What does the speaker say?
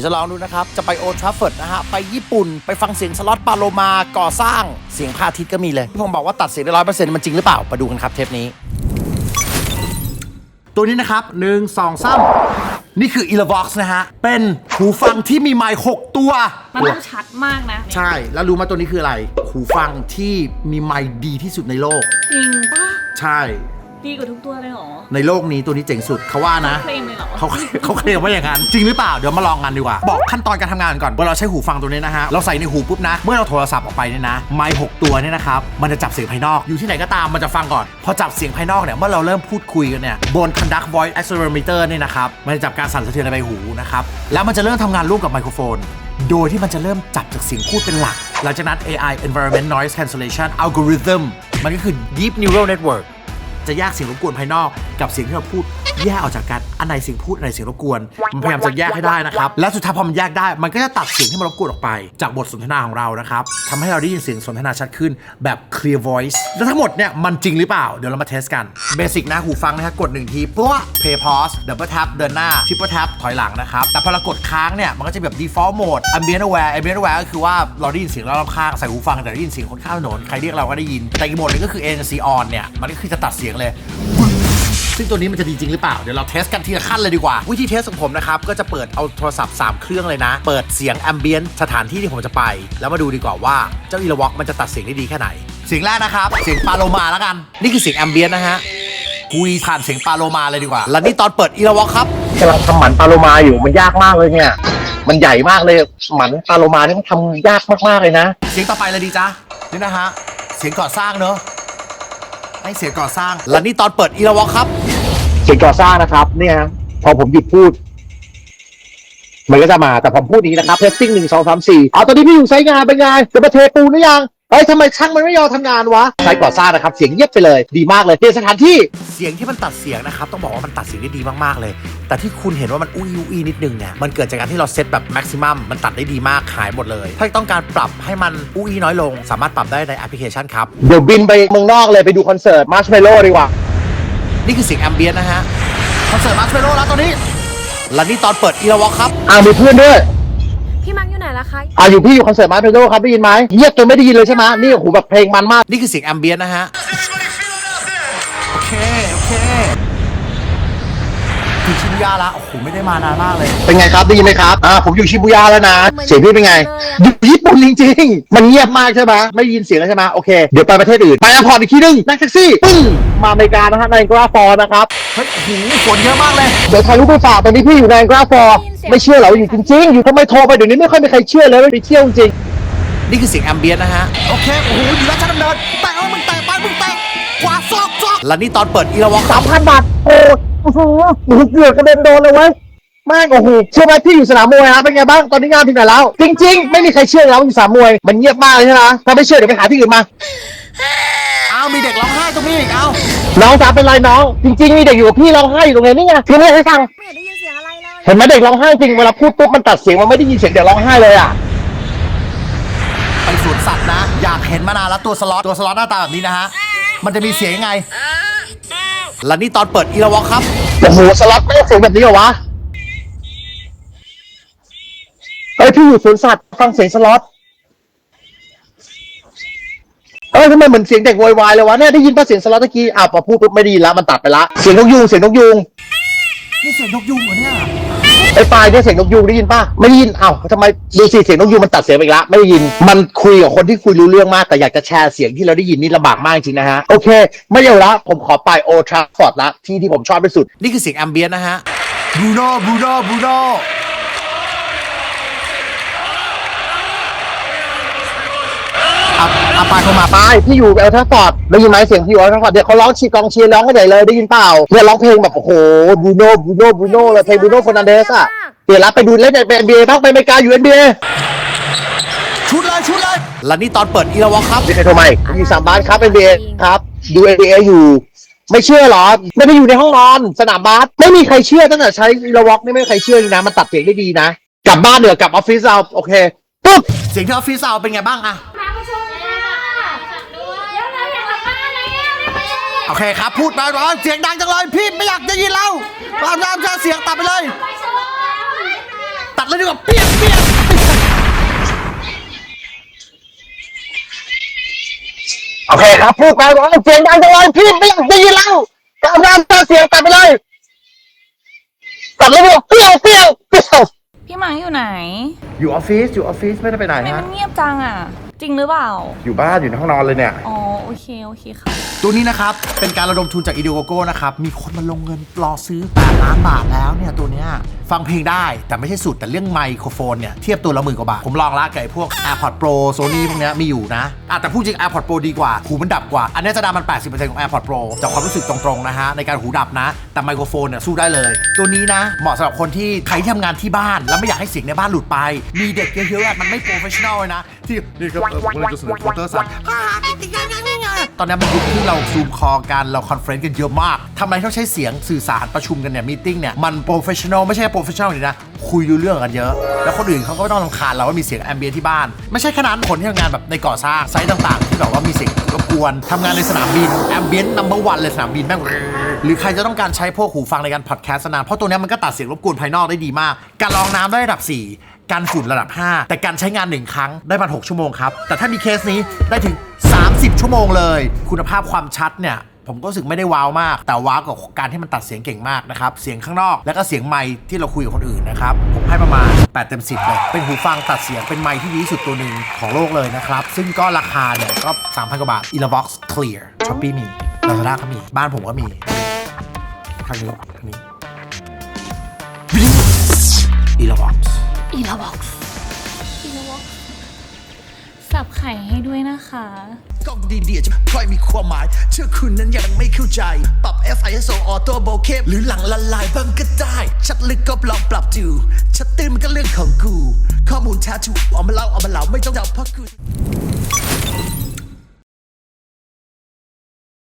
ยวจะลองดูนะครับ จะไปโอทราฟเฟิร์ดนะฮะ ไปญี่ปุ่น ไปฟังเสียงสล็อตปาโลมาก่อสร้าง เสียงพระอาทิตย์ก็มีเลยที่ผมบอกว่าตัดเสียงได้ร้อยเปอร์เซ็นต์มันจริงหรือเปล่า มาดูกันครับเทปนี้ ตัวนี้นะครับหนึ่งสองสามนี่คือ e l a v o x นะฮะ เป็นหูฟังที่มีไมค์หกตัว มันต้องชัดมากนะ ใช่ แล้วรู้ไหมาตัวนี้คืออะไร หูฟังที่มีไมค์ดีที่สุดในโลก จริงปะใช่ ดีกว่าทุกตัวเลยเหรอ ในโลกนี้ตัวนี้เจ๋งสุดเขาว่านะ เคลมเลยเหรอ เขาเขาเคลมว่าอย่างนั้น จริงหรือเปล่าเดี๋ยวมาลองกันดีกว่า บอกขั้นตอนการทำงานก่อนเวลาเราใช้หูฟังตัวนี้นะฮะ เราใส่ในหูปุ๊บนะ เมื่อเราโทรศัพท์ออกไปเนี่ยนะ ไมค์หกตัวเนี่ยนะครับ มันจะจับเสียงภายนอก อยู่ที่ไหนก็ตามมันจะฟังก่อน พอจับเสียงภายนอกเนี่ย เมื่อเราเริ่มพูดคุยกันเนี่ย บน conduct voice accelerometer เนี่ยนะครับ มันจะจับการสั่นสะเทือนในใบหูนะครับ แล้วมันจะเริ่มทำงานร่วมกับไมโครโฟน โดยที่มันจะเริ่มจับจากเสียงพูดเป็นหลัก หลังจากนั้น AI environment noise cancellation algorithm มันก็คือ deep neural network จะแยกเสียงรบกวนภายนอกกับเสียงที่เราพูดแยกออกจากกัน อันไหนเสียงพูด อันไหนเสียงรบกวน มันพยายามจะแยกให้ได้นะครับ และสุดท้ายพอมันแยกได้ มันก็จะตัดเสียงที่มันรบกวนออกไป จากบทสนทนาของเรานะครับทำให้เราได้ยินเสียงสนทนาชัดขึ้นแบบ clear voice แล้วทั้งหมดเนี่ยมันจริงหรือเปล่า เดี๋ยวเรามาเทสกัน เบสิกนะหูฟังนะครับกดหนึ่งทีปุ๊บ play pause double tap เดินหน้า triple tap ถอยหลังนะครับ แต่พอเรากดค้างเนี่ยมันก็จะแบบ default mode ambient aware ambient aware ก็คือว่าเราได้ยินเสียงเรอบข้างใส่หูฟังแต่ได้ยินเสียงคนข้ามถนนใครเรียกเราก็ได้ยินแต่อีกโหมดนึงก็คือ ANC on เนี่ยมันก็คือจะตัดเสียงเลย ซึ่งตัวนี้มันจะดีจริงหรือเปล่า เดี๋ยวเราเทสกันทีละขั้นเลยดีกว่า วิธีเทสของผมนะครับ ก็จะเปิดเอาโทรศัพท์ 3 เครื่องเลยนะ เปิดเสียงแอมเบียนสถานที่ที่ผมจะไป แล้วมาดูดีกว่าว่าเจ้าอีลวอกมันจะตัดเสียงได้ดีแค่ไหน เสียงแรกนะครับ เสียงปาโลมาแล้วกัน นี่คือเสียงแอมเบียนนะฮะคุยผ่านเสียงปาโลมาเลยดีกว่า และนี่ตอนเปิดอีลวอกครับกำลังทำหมันปลาโลมาอยู่มันยากมากเลยเนี่ยมันใหญ่มากเลยหมันปลาโลมาเนี่ยมันทำยากมากๆเลยนะ เสียงต่อไปเลยดีจ้ะนี่นะฮะเสียงก่อสร้างเนอะ ให้เสียงก่อสร้าง และนี่ตอนเปิดอีลวอกครับ เสียงก่อสร้างนะครับ เนี่ยครับพอผมหยุดพูด มันก็จะมาแต่ผมพูดนี้นะครับเทสติ้งหนึ่งสองสามสี่เอาตอนนี้พี่อยู่ไซต์งานเป็นไงจะมาเทปูนหรือยัง เอ้ยทำไมช่างมันไม่ยอมทำงานวะไซต์ก่อสร้างนะครับ เสียงเงียบไปเลย ดีมากเลยเปลี่ยนสถานที่ เสียงที่มันตัดเสียงนะครับ ต้องบอกว่ามันตัดเสียงได้ดีมากๆเลย แต่ที่คุณเห็นว่ามันอุ้ยอุ้ยนิดนึงเนี่ย มันเกิดจากการที่เราเซตแบบแม็กซิมัมมันตัดได้ดีมากหายหมดเลย ถ้าต้องการปรับให้มันอุ้ยน้อยลง สามารถปรับได้ในแอปพลิเคชันครับ เดี๋ยวบินไปเมืองนอกเลยไปดูคอนเสิร์ตมาร์ชเมลโล่ดีกว่า นี่คือเสียงแอมเบียนนะฮะ คอนเสิร์ตมาร์ชเมลโล่แล้วตอนนี้ และนี่ตอนเปิดอีลาวอกครับ อ่ามีเพื่อนด้วยพี่มังอยู่ไหน ล่ะคะ อ่าอยู่พี่อยู่คอนเสิร์ตมาร์ชเมลโล่ครับได้ยินไหมเงียบจนไม่ได้ยินเลยใช่ไหมนี่โอ้โหแบบเพลงมันมาก นี่คือเสียงแอมเบียนนะฮะ โอเค โอเค ถึงชิบุย่าละโอ้โหไม่ได้มานานมากเลย เป็นไงครับได้ยินไหมครับอ่าผมอยู่ชิบูย่าแล้วนะเหมือนเสียงพี่เป็นไงเลยอะอยู่ญี่ปุ่นจริงๆ มันเงียบมากใช่ไหมไม่ได้ยินเสียงแล้วใช่ไหมโอเคเดี๋ยวไปประเทศอื่นไปแอร์พอร์ตอีกทีนึงนั่งแท็กซี่ปึ้งมาอเมริกานะฮะในกราฟอร์นะครับเฮ้ยโอ้โหฝนเยอะมากเลยเดี๋ยวถ่ายรูปไปฝากตอนนี้พี่อยู่ในกราฟอร์ไม่เชื่อเหรออยู่จริงๆ อยู่ทำไมโทรไปเดี๋ยวนี้ไม่ค่อยมีใครเชื่อเลยว่าไปเที่ยวจริงนี่คือเสียงแอมเบียนนะฮะโอเคโอ้โหอยู่ราชดำเนินแตะเอามึงแตะไปมึงแตะขวาซอกซอกและนี่ตอนเปิดอีลาวอกคสารับมพันบาทโอ้ โอ้โหหนูเกือบกระเด็นโดนเลยเว้ยแม่งโอ้โหเชื่อไหมพี่อยู่สนามมวยฮะเป็นไงบ้างตอนนี้งานถึงไหนแล้ว จริง ๆ ไม่มีใครเชื่อแล้วอยู่สนามมวยมันเงียบมากเลยใช่ไหมถ้าไม่เชื่อเดี๋ยวไปหาที่อื่นมาอ้าวมีเด็กร้องไห้ตรงนี้อีกเอ้าน้องจ๋าเป็นไรน้อง จริง ๆ มีเด็กอยู่กับพี่ร้องไห้อยู่ตรงนี้นี่ไงพี่ไม่ให้ฟังไม่เห็นได้ยินเสียงอะไรเลยเห็นไหมเด็กร้องไห้จริงเวลาพูดปุ๊บมันตัดเสียงมันไม่ได้ยินเสียงเด็กร้องไห้เลยอะไปสวนสัตว์นะ อยากเห็นมานานแล้วตัวสล็อตตัวสล็อตหน้าตาแบบนี้นะฮะมันจะมีเสียงยังไง และนี่ตอนเปิดอีลาวอกครับโอ้โหสล็อตไม่งเสียงแบบนี้เหรอวะเอ้ยพี่อยู่สวนสัตว์ฟังเสียงสล็อตเอ้ยทำไมเหมือนเสียงเด็กโวยวายเลยวะเนี่ยได้ยินป่ะเสียงสล็อตตะกี้อะพอพูดปุ๊บไม่ได้ยินแล้วมันตัดไปละเสียงนกยูงเสียงนกยูง นี่เสียงนกยุงเหรอเนี่ยไอ้ปลายเนี่ยเสียงนกยูงได้ยินป่ะไม่ได้ยินอ้าวทำไมดูสิเสียงนกยูงมันตัดเสียงไปอีกละไม่ได้ยิน มันคุยกับคนที่คุยรู้เรื่องมากแต่อยากจะแชร์เสียงที่เราได้ยินนี่ลำบากมากจริงนะฮะโอเค ไม่เร็วละผมขอไปโอทราฟอร์ดละที่ที่ผมชอบที่สุด นี่คือเสียงแอมเบียนนะฮะบูโน่บูโน่บูโน่ อะอะปาเข้ามาไปพี่อยู่เอลทัฟฟอร์ดได้ยินไหมเสียงพี่อยู่เอลทัฟฟอร์ดเดี๋ยวเขาร้องชีกองเชียร์ร้องกันใหญ่เลยได้ยินเปล่าเนี่ยร้องเพลงแบบโอ้โหบูโน่บูโน่บูโน่เลยเพลงบูโน่ฟอร์นันเดสอะเปลี่ยนรับไปดูเล่นในเอ็นบีเอพักไปอเมริกาอยู่เอ็นบีเอชุดเลยชุดเลยและนี่ตอนเปิดอีลาวอกครับมีใครโทรมาอีกผมอยู่สามบ้านครับเอ็นบีเอครับดูเอ็นบีเออยู่ไม่เชื่อเหรอ ไม่ได้อยู่ในห้องนอน สนามบาสไม่มีใครเชื่อตั้งแต่ใช้ระวอกนี่ไม่มีใครเชื่อเลยนะมันตัดเสียงได้ดีนะ กลับบ้านเดี๋ยวกลับออฟฟิศเราโอเคปุ๊บเสียงที่ออฟฟิศเราเป็นไงบ้างอะ มาประชุมค่ะเดี๋ยวเราอยากกลับบ้านแล้ว โอเคครับ พูดไปว่าเสียงดังจังเลยพี่ไม่อยากจะยินเราเราเราจะเสียงตัดไปเลย ตัดเลยดีกว่าเปียกเปียกโอเคครับพูดไปว่าเสียงดังจังเลยพี่ไม่อยากได้ยินแล้วกำลังตัดเสียงตัดไปเลย ตัดเลยบอกเปรี้ยวเปรี้ยวเปรี้ยวพี่มังอยู่ไหน อยู่ออฟฟิศอยู่ออฟฟิศไม่ได้ไปไหนทำไมฮะมันเงียบจังอะ จริงหรือเปล่า อยู่บ้านอยู่ในห้องนอนเลยเนี่ย อ๋อ โอเค โอเคค่ะ ตัวนี้นะครับ เป็นการระดมทุนจากอีเดโกโก้นะครับ มีคนมาลงเงินรอซื้อ8ล้านบาทแล้วเนี่ยตัวเนี้ยฟังเพลงได้แต่ไม่ใช่สุดแต่เรื่องไมโครโฟนเนี่ย เทียบตัวละหมื่นกว่าบาท ผมลองละกับไอ้พวก AirPods Pro Sony พวกเนี้ยมีอยู่นะอะแต่พูดจริง AirPods Pro ดีกว่า หูมันดับกว่า อันเนี้ยจะดังมัน 80%ของ AirPods Pro จากความรู้สึกตรงๆนะฮะในการหูดับนะ แต่ไมโครโฟนเนี่ยสู้ได้เลย ตัวนี้นะ เหมาะสำหรับคนที่ใครที่ทำงานที่บ้าน แล้วไม่อยากให้เสียงในบ้านหลุดไป มีเด็กเยอะๆอะมันไม่โปรเฟชชั่นอลเลยนะที่นี่ครับเออผมกำลังจะเสนอคอมพิวเตอร์สั่นตอนนี้มันยุคที่เราซูมคอกันเราคอนเฟรนซ์กันเยอะมากทำไมต้องใช้เสียงสื่อสารประชุมกันเนี่ยมีติ้งเนี่ยมันโปรเฟชชั่นอลไม่ใช่โปรเฟชชั่นอลนี่นะคุยรู้เรื่องกันเยอะ แล้วคนอื่นเขาก็ไม่ต้องรำคาญเราว่ามีเสียงแอมเบียนที่บ้าน ไม่ใช่แค่นั้นคนที่ทำงานแบบในก่อสร้างไซต์ต่างๆ ที่แบบว่ามีเสียงรบกวนทำงานในสนามบินแอมเบียนนัมเบอร์วันเลยสนามบินแม่ง หรือใครจะต้องการใช้พวกหูฟังในการพอดแคสต์นานเพราะตัวนี้มันก็ตัดเสียงรบกวนภายนอกได้ดีมาก การลองน้ำได้ระดับ 4 การฝุ่นระดับ 5 แต่การใช้งาน 1 ครั้งได้มา6ชั่วโมงครับ แต่ถ้ามีเคสนี้ได้ถึง 30 ชั่วโมงเลย คุณภาพความชัดเนี่ยผมก็รู้สึกไม่ได้ว้าวมาก แต่ว้าวกับการที่มันตัดเสียงเก่งมากนะครับ เสียงข้างนอก แล้วก็เสียงไมค์ที่เราคุยกับคนอื่นนะครับ ผมให้ประมาณ 8 เต็ม 10 เลย เป็นหูฟังตัดเสียงเป็นไมค์ที่ดีที่สุดตัวหนึ่งของโลกเลยนะครับ ซึ่งก็ราคาเนี่ยก็ 3,000 กว่าบาท e l a v o x Clear Shopee มี Lazada ก็มี บ้านผมก็มี ทางนี้ทางนี้ e l a v o x อีลาบ็อกซ์อีลาบ็อกซ์สับไข่ให้ด้วยนะคะ กล้องดีๆจะค่อยมีความหมาย เชื่อคุณนั้นยังไม่เข้าใจ ปรับ FISO Auto Bokeh หรือหลังละลายบ้างก็ได้ ชัดลึกก็ลองปรับดูชัดตื้นมันก็เรื่องของกู ข้อมูลแท้ถูกเอามาเล่าเอามาเล่าไม่ต้องเดาเพราะกู